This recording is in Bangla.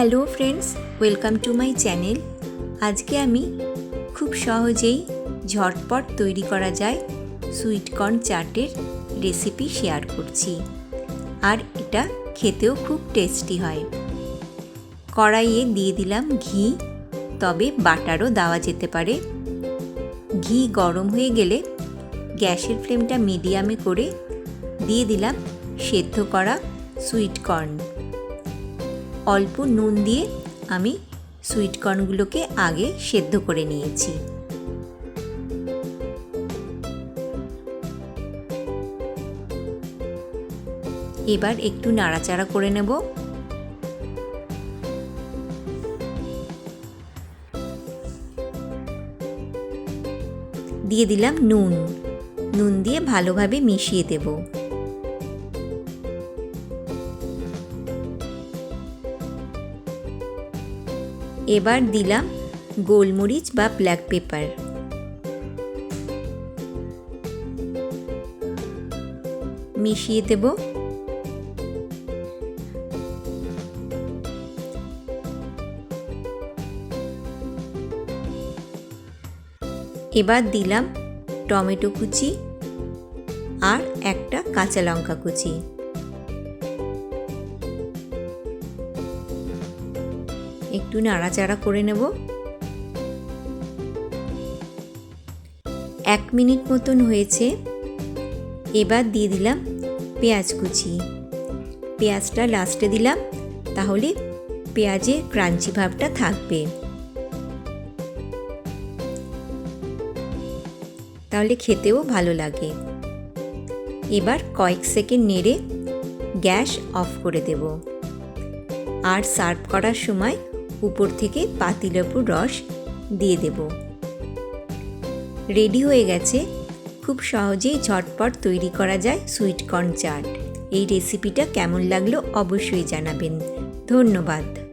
Hello friends, welcome to my channel. আজকে আমি খুব সহজেই ঝটপট তৈরি করা যায় সুইটকর্ন চাটের রেসিপি শেয়ার করছি। আর এটা খেতেও খুব টেস্টি হয়। কড়াইয়ে দিয়ে দিলাম ঘি, তবে বাটারও দেওয়া যেতে পারে। ঘি গরম হয়ে গেলে গ্যাসের ফ্লেমটা মিডিয়ামে করে দিয়ে দিলাম সেদ্ধ করা সুইট কর্ন। অল্প নুন দিয়ে আমি সুইট কর্নগুলোকে আগে সেদ্ধ করে নিয়েছি। এবার একটু নাড়াচাড়া করে নেব। দিয়ে দিলাম নুন। নুন দিয়ে ভালোভাবে মিশিয়ে দেবো। এবার দিলাম গোলমরিচ বা ব্ল্যাক পেপার। মিশিয়ে দেব। এবার দিলাম টমেটো কুচি আর একটা কাঁচা লঙ্কা কুচি। একটু নাড়াচাড়া করে নেব। এক মিনিট মতন হয়েছে। এবার দিয়ে দিলাম পেঁয়াজ কুচি। পেঁয়াজটা লাস্টে দিলাম, তাহলে পেঁয়াজের ক্রাঞ্চি ভাবটা থাকবে। তাহলে খেতেও ভালো লাগে। এবার কয়েক সেকেন্ড নেড়ে গ্যাস অফ করে দেব। আর সার্ভ করার সময় উপর থেকে পাতিলেবুর রস দিয়ে দেব। রেডি হয়ে গেছে। খুব সহজেই ঝটপট তৈরি করা যায় সুইট কর্ন চাট এই রেসিপিটা কেমন লাগল অবশ্যই জানাবেন। ধন্যবাদ।